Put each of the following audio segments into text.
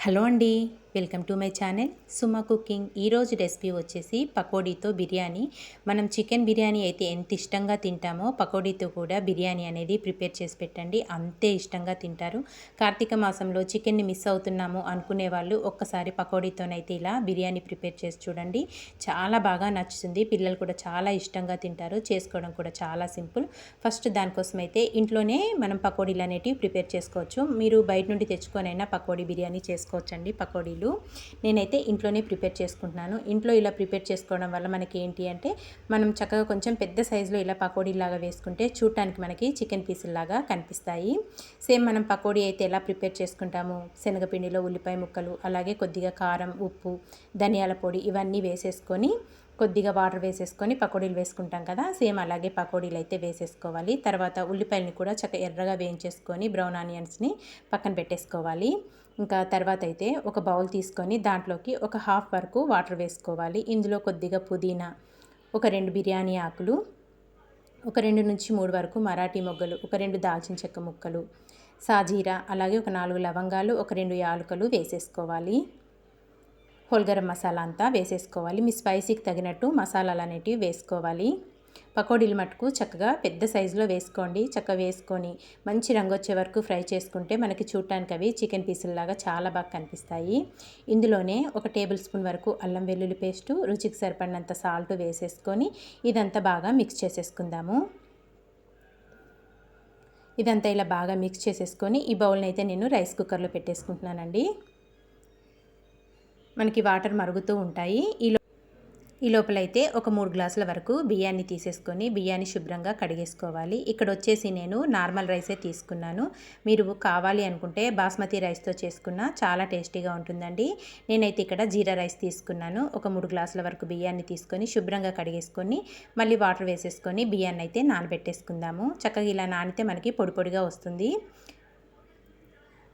Hello అండి welcome to my channel. Suma cooking. ఈరోజు recipe వచ్చేసి పకోడీతో బిర్యానీ. మనం చికెన్ బిర్యానీ అయితే ఎంత ఇష్టంగా తింటామో పకోడీతో కూడా బిర్యానీ అనేది ప్రిపేర్ చేసి పెట్టండి. అంతే ఇష్టంగా తింటారు. కార్తీక మాసంలో చికెన్ని మిస్ అవుతున్నాము అనుకునే వాళ్ళు ఒక్కసారి పకోడీతోనైతే ఇలా బిర్యానీ ప్రిపేర్ చేసి చూడండి. చాలా బాగా నచ్చుతుంది. పిల్లలు కూడా చాలా ఇష్టంగా తింటారు. చేసుకోవడం కూడా చాలా సింపుల్. ఫస్ట్ దానికోసం అయితే ఇంట్లోనే మనం పకోడీలు అనేటివి ప్రిపేర్ చేసుకోవచ్చు. మీరు బయట నుండి తెచ్చుకొనైనా పకోడీ బిర్యానీ చేసుకోవచ్చండి. పకోడీలు. నేనైతే ఇంట్లోనే ప్రిపేర్ చేసుకుంటున్నాను. ఇంట్లో ఇలా ప్రిపేర్ చేసుకోవడం వల్ల మనకి ఏంటి అంటే మనం చక్కగా కొంచెం పెద్ద సైజులో ఇలా పకోడీలాగా వేసుకుంటే చూడటానికి మనకి చికెన్ పీసుల్లాగా కనిపిస్తాయి. సేమ్ మనం పకోడీ అయితే ఎలా ప్రిపేర్ చేసుకుంటాము? శనగపిండిలో ఉల్లిపాయ ముక్కలు అలాగే కొద్దిగా కారం ఉప్పు ధనియాల పొడి ఇవన్నీ వేసేసుకొని కొద్దిగా వాటర్ వేసేసుకొని పకోడీలు వేసుకుంటాం కదా? సేమ్ అలాగే పకోడీలు అయితే వేసేసుకోవాలి. తర్వాత ఉల్లిపాయలని కూడా చక్క ఎర్రగా వేయించేసుకొని బ్రౌన్ ఆనియన్స్ని పక్కన పెట్టేసుకోవాలి. ఇంకా తర్వాత అయితే ఒక బౌల్ తీసుకొని దాంట్లోకి ఒక హాఫ్ వరకు వాటర్ వేసుకోవాలి. ఇందులో కొద్దిగా పుదీనా ఒక రెండు బిర్యానీ ఆకులు ఒక రెండు నుంచి మూడు వరకు మరాఠీ మొగ్గలు ఒక రెండు దాల్చిన చెక్క ముక్కలు సాజీరా అలాగే ఒక నాలుగు లవంగాలు ఒక రెండు యాలకులు వేసేసుకోవాలి. హోల్గరం మసాలా అంతా వేసేసుకోవాలి. మీ స్పైసీకి తగినట్టు మసాలాలు అనేటివి వేసుకోవాలి. పకోడీలు మటుకు చక్కగా పెద్ద సైజులో వేసుకోండి. చక్కగా వేసుకొని మంచి రంగు వచ్చే వరకు ఫ్రై చేసుకుంటే మనకి చూడటానికి అవి చికెన్ పీసుల్లాగా చాలా బాగా కనిపిస్తాయి. ఇందులోనే ఒక టేబుల్ స్పూన్ వరకు అల్లం వెల్లుల్లి పేస్టు రుచికి సరిపడినంత సాల్ట్ వేసేసుకొని ఇదంతా బాగా మిక్స్ చేసేసుకుందాము. ఇదంతా ఇలా బాగా మిక్స్ చేసేసుకొని ఈ బౌల్ని అయితే నేను రైస్ కుక్కర్లో పెట్టేసుకుంటున్నానండి. మనకి వాటర్ మరుగుతూ ఉంటాయి. ఈ ఈ లోపలైతే ఒక మూడు గ్లాసుల వరకు బియ్యాన్ని తీసేసుకొని బియ్యాన్ని శుభ్రంగా కడిగేసుకోవాలి. ఇక్కడ వచ్చేసి నేను నార్మల్ రైసే తీసుకున్నాను. మీరు కావాలి అనుకుంటే బాస్మతి రైస్తో చేసుకున్న చాలా టేస్టీగా ఉంటుందండి. నేనైతే ఇక్కడ జీరా రైస్ తీసుకున్నాను. ఒక మూడు గ్లాసుల వరకు బియ్యాన్ని తీసుకొని శుభ్రంగా కడిగేసుకొని మళ్ళీ వాటర్ వేసేసుకొని బియ్యాన్ని అయితే నానబెట్టేసుకుందాము. చక్కగా ఇలా నానితే మనకి పొడి పొడిగా వస్తుంది.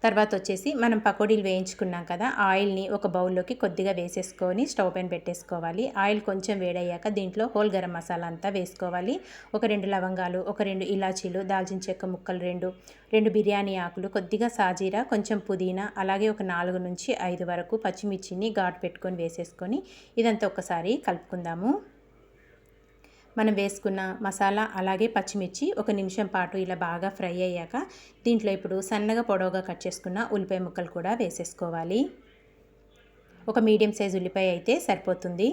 తర్వాత వచ్చేసి మనం పకోడీలు వేయించుకున్నాం కదా ఆయిల్ని ఒక బౌల్లోకి కొద్దిగా వేసేసుకొని స్టవ్ పైన పెట్టేసుకోవాలి. ఆయిల్ కొంచెం వేడయ్యాక దీంట్లో హోల్ గరం మసాలా అంతా వేసుకోవాలి. ఒక రెండు లవంగాలు ఒక రెండు ఇలాచీలు దాల్చిన చెక్క ముక్కలు రెండు రెండు బిర్యానీ ఆకులు కొద్దిగా సాజీరా కొంచెం పుదీనా అలాగే ఒక నాలుగు నుంచి ఐదు వరకు పచ్చిమిర్చిని ఘాటు పెట్టుకొని వేసేసుకొని ఇదంతా ఒకసారి కలుపుకుందాము. మనం వేసుకున్న మసాలా అలాగే పచ్చిమిర్చి ఒక నిమిషం పాటు ఇలా బాగా ఫ్రై అయ్యాక దీంట్లో ఇప్పుడు సన్నగా పొడవుగా కట్ చేసుకున్న ఉల్లిపాయ ముక్కలు కూడా వేసేసుకోవాలి. ఒక మీడియం సైజ్ ఉల్లిపాయ అయితే సరిపోతుంది.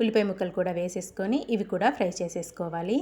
ఉల్లిపాయ ముక్కలు కూడా వేసేసుకొని ఇవి కూడా ఫ్రై చేసేసుకోవాలి.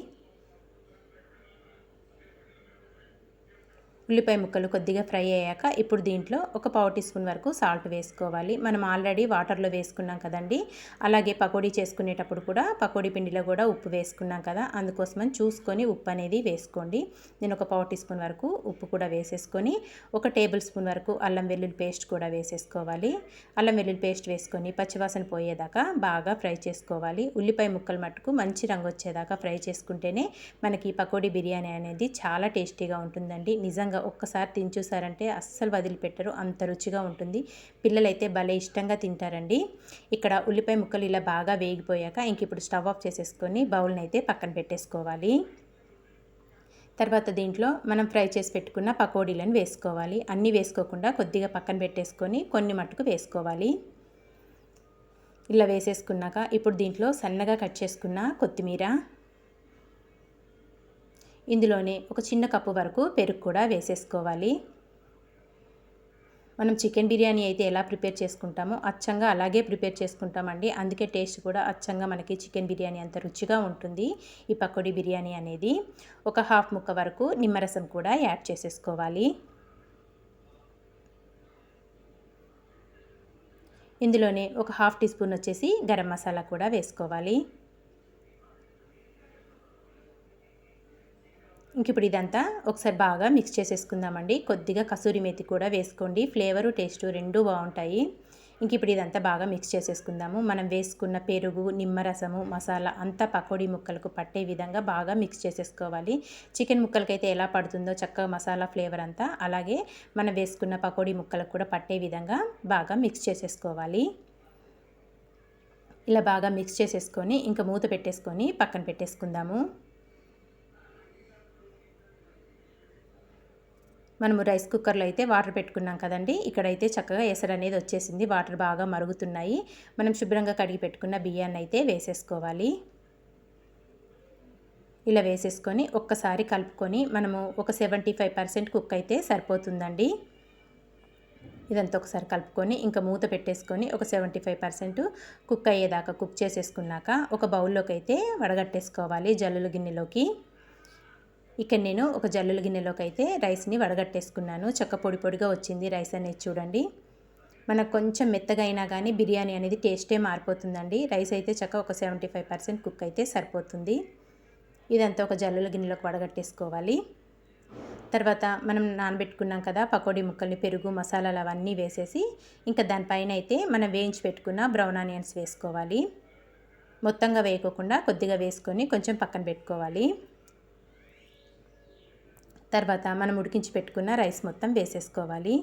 ఉల్లిపాయ ముక్కలు కొద్దిగా ఫ్రై అయ్యాక ఇప్పుడు దీంట్లో ఒక పావు టీ స్పూన్ వరకు సాల్ట్ వేసుకోవాలి. మనం ఆల్రెడీ వాటర్లో వేసుకున్నాం కదండి. అలాగే పకోడీ చేసుకునేటప్పుడు కూడా పకోడీ పిండిలో కూడా ఉప్పు వేసుకున్నాం కదా అందుకోసమని చూసుకొని ఉప్పు అనేది వేసుకోండి. నేను ఒక పావు టీ స్పూన్ వరకు ఉప్పు కూడా వేసేసుకొని ఒక టేబుల్ స్పూన్ వరకు అల్లం వెల్లుల్లి పేస్ట్ కూడా వేసేసుకోవాలి. అల్లం వెల్లుల్లి పేస్ట్ వేసుకొని పచ్చివాసన పోయేదాకా బాగా ఫ్రై చేసుకోవాలి. ఉల్లిపాయ ముక్కలు మట్టుకు మంచి రంగు వచ్చేదాకా ఫ్రై చేసుకుంటేనే మనకి పకోడీ బిర్యానీ అనేది చాలా టేస్టీగా ఉంటుందండి. నిజంగా నిజంగా ఒక్కసారి తిని చూసారంటే అస్సలు వదిలిపెట్టరు. అంత రుచిగా ఉంటుంది. పిల్లలైతే భలే ఇష్టంగా తింటారండి. ఇక్కడ ఉల్లిపాయ ముక్కలు ఇలా బాగా వేగిపోయాక ఇంక ఇప్పుడు స్టవ్ ఆఫ్ చేసేసుకొని బౌల్ని అయితే పక్కన పెట్టేసుకోవాలి. తర్వాత దీంట్లో మనం ఫ్రై చేసి పెట్టుకున్న పకోడీలను వేసుకోవాలి. అన్నీ వేసుకోకుండా కొద్దిగా పక్కన పెట్టేసుకొని కొన్ని మట్టుకు వేసుకోవాలి. ఇలా వేసేసుకున్నాక ఇప్పుడు దీంట్లో సన్నగా కట్ చేసుకున్న కొత్తిమీర ఇందులోనే ఒక చిన్న కప్పు వరకు పెరుగు కూడా వేసేసుకోవాలి. మనం చికెన్ బిర్యానీ అయితే ఎలా ప్రిపేర్ చేసుకుంటామో అచ్చంగా అలాగే ప్రిపేర్ చేసుకుంటామండి. అందుకే టేస్ట్ కూడా అచ్చంగా మనకి చికెన్ బిర్యానీ అంత రుచిగా ఉంటుంది. ఈ పకోడీ బిర్యానీ అనేది ఒక హాఫ్ ముక్క వరకు నిమ్మరసం కూడా యాడ్ చేసేసుకోవాలి. ఇందులోనే ఒక హాఫ్ టీ స్పూన్ వచ్చేసి గరం మసాలా కూడా వేసుకోవాలి. ఇంక ఇప్పుడు ఇదంతా ఒకసారి బాగా మిక్స్ చేసేసుకుందామండి. కొద్దిగా కసూరి మేతి కూడా వేసుకోండి. ఫ్లేవరు టేస్ట్ రెండు బాగుంటాయి. ఇంక ఇప్పుడు ఇదంతా బాగా మిక్స్ చేసేసుకుందాము. మనం వేసుకున్న పెరుగు నిమ్మరసము మసాలా అంతా పకోడీ ముక్కలకు పట్టే విధంగా బాగా మిక్స్ చేసేసుకోవాలి. చికెన్ ముక్కలకైతే ఎలా పడుతుందో చక్కగా మసాలా ఫ్లేవర్ అంతా అలాగే మనం వేసుకున్న పకోడీ ముక్కలకు కూడా పట్టే విధంగా బాగా మిక్స్ చేసేసుకోవాలి. ఇలా బాగా మిక్స్ చేసేసుకొని ఇంకా మూత పెట్టేసుకొని పక్కన పెట్టేసుకుందాము. మనము రైస్ కుక్కర్లో అయితే వాటర్ పెట్టుకున్నాం కదండి. ఇక్కడైతే చక్కగా ఎసరు అనేది వచ్చేసింది. వాటర్ బాగా మరుగుతున్నాయి. మనం శుభ్రంగా కడిగి పెట్టుకున్న బియ్యాన్ని అయితే వేసేసుకోవాలి. ఇలా వేసేసుకొని ఒక్కసారి కలుపుకొని మనము ఒక సెవెంటీ ఫైవ్ పర్సెంట్ కుక్ అయితే సరిపోతుందండి. ఇదంతా ఒకసారి కలుపుకొని ఇంకా మూత పెట్టేసుకొని ఒక సెవెంటీ ఫైవ్ పర్సెంట్ కుక్ అయ్యేదాకా కుక్ చేసేసుకున్నాక ఒక బౌల్లోకి అయితే వడగట్టేసుకోవాలి జల్లుల గిన్నెలోకి. ఇక్కడ నేను ఒక జల్లుల గిన్నెలోకి అయితే రైస్ని వడగట్టేసుకున్నాను. చక్క పొడి పొడిగా వచ్చింది రైస్ అనేది చూడండి. మనకు కొంచెం మెత్తగా అయినా కానీ బిర్యానీ అనేది టేస్టే మారిపోతుందండి. రైస్ అయితే చక్క ఒక సెవెంటీ ఫైవ్ పర్సెంట్ కుక్ అయితే సరిపోతుంది. ఇదంతా ఒక జల్లుల గిన్నెలోకి వడగట్టేసుకోవాలి. తర్వాత మనం నానబెట్టుకున్నాం కదా పకోడీ ముక్కల్ని పెరుగు మసాలాలు అవన్నీ వేసేసి ఇంకా దానిపైన అయితే మనం వేయించి పెట్టుకున్న బ్రౌన్ ఆనియన్స్ వేసుకోవాలి. మొత్తంగా వేయకోకుండా కొద్దిగా వేసుకొని కొంచెం పక్కన పెట్టుకోవాలి. తర్వాత మనం ఉడికించి పెట్టుకున్న రైస్ మొత్తం వేసేసుకోవాలి.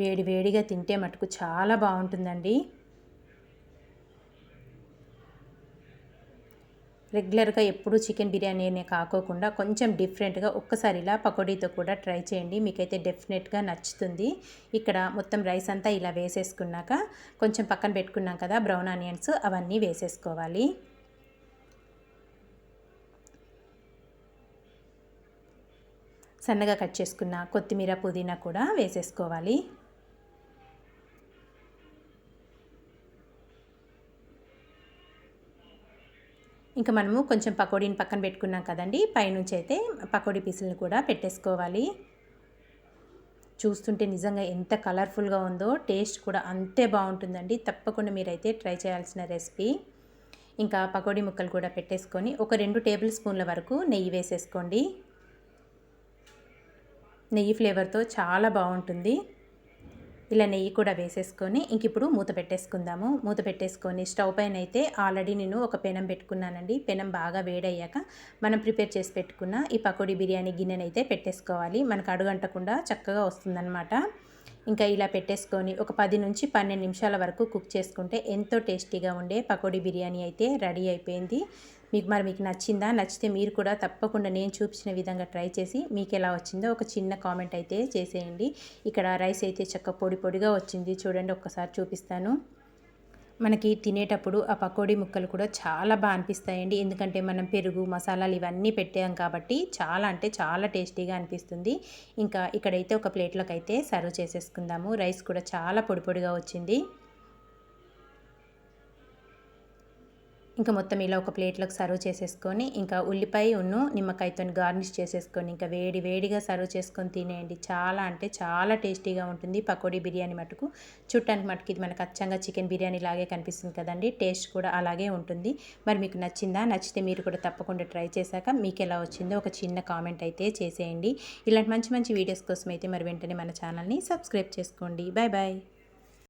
వేడి వేడిగా తింటే మటుకు చాలా బాగుంటుందండి. రెగ్యులర్గా ఎప్పుడూ చికెన్ బిర్యానీనే కాకోకుండా కొంచెం డిఫరెంట్గా ఒక్కసారి ఇలా పకోడీతో కూడా ట్రై చేయండి. మీకైతే డెఫినెట్గా నచ్చుతుంది. ఇక్కడ మొత్తం రైస్ అంతా ఇలా వేసేసుకున్నాక కొంచెం పక్కన పెట్టుకున్నాం కదా బ్రౌన్ ఆనియన్స్ అవన్నీ వేసేసుకోవాలి. సన్నగా కట్ చేసుకున్న కొత్తిమీర పుదీనా కూడా వేసేసుకోవాలి. ఇంకా మనము కొంచెం పకోడీని పక్కన పెట్టుకున్నాం కదండి. పైనుంచి అయితే పకోడీ పీసులను కూడా పెట్టేసుకోవాలి. చూస్తుంటే నిజంగా ఎంత కలర్ఫుల్గా ఉందో టేస్ట్ కూడా అంతే బాగుంటుందండి. తప్పకుండా మీరైతే ట్రై చేయాల్సిన రెసిపీ. ఇంకా పకోడీ ముక్కలు కూడా పెట్టేసుకొని ఒక రెండు టేబుల్ స్పూన్ల వరకు నెయ్యి వేసేసుకోండి. నెయ్యి ఫ్లేవర్తో చాలా బాగుంటుంది. ఇలా నెయ్యి కూడా వేసేసుకొని ఇంక ఇప్పుడు మూత పెట్టేసుకుందాము. మూత పెట్టేసుకొని స్టవ్ పైన అయితే ఆల్రెడీ నేను ఒక పెనం పెట్టుకున్నానండి. పెనం బాగా వేడయ్యాక మనం ప్రిపేర్ చేసి పెట్టుకున్న ఈ పకోడీ బిర్యానీ గిన్నెనైతే పెట్టేసుకోవాలి. మనకు అడుగంటకుండా చక్కగా వస్తుందన్నమాట. ఇంకా ఇలా పెట్టేసుకొని ఒక పది నుంచి పన్నెండు నిమిషాల వరకు కుక్ చేసుకుంటే ఎంతో టేస్టీగా ఉండే పకోడీ బిర్యానీ అయితే రెడీ అయిపోయింది. మీకు మరి మీకు నచ్చిందా? నచ్చితే మీరు కూడా తప్పకుండా నేను చూపించిన విధంగా ట్రై చేసి మీకు ఎలా వచ్చిందో ఒక చిన్న కామెంట్ అయితే చేసేయండి. ఇక్కడ రైస్ అయితే చక్క పొడి పొడిగా వచ్చింది. చూడండి ఒక్కసారి చూపిస్తాను. మనకి తినేటప్పుడు ఆ పకోడీ ముక్కలు కూడా చాలా బాగా అనిపిస్తాయండి. ఎందుకంటే మనం పెరుగు మసాలాలు ఇవన్నీ పెట్టాం కాబట్టి చాలా అంటే చాలా టేస్టీగా అనిపిస్తుంది. ఇంకా ఇక్కడైతే ఒక ప్లేట్లోకి అయితే సర్వ్ చేసేసుకుందాము. రైస్ కూడా చాలా పొడి పొడిగా వచ్చింది. ఇంకా మొత్తం ఇలా ఒక ప్లేట్లోకి సర్వ్ చేసేసుకొని ఇంకా ఉల్లిపాయ ఉన్ను నిమ్మకాయతో గార్నిష్ చేసేసుకొని ఇంకా వేడి వేడిగా సర్వ్ చేసుకొని తినేయండి. చాలా అంటే చాలా టేస్టీగా ఉంటుంది. పకోడీ బిర్యానీ మటుకు చుట్టానికి మటుకు ఇది మనకు అచ్చంగా చికెన్ బిర్యానీ లాగే కనిపిస్తుంది కదండి. టేస్ట్ కూడా అలాగే ఉంటుంది. మరి మీకు నచ్చిందా? నచ్చితే మీరు కూడా తప్పకుండా ట్రై చేశాక మీకు ఎలా వచ్చిందో ఒక చిన్న కామెంట్ అయితే చేసేయండి. ఇలాంటి మంచి మంచి వీడియోస్ కోసం అయితే మరి వెంటనే మన ఛానల్ని సబ్స్క్రైబ్ చేసుకోండి. Bye bye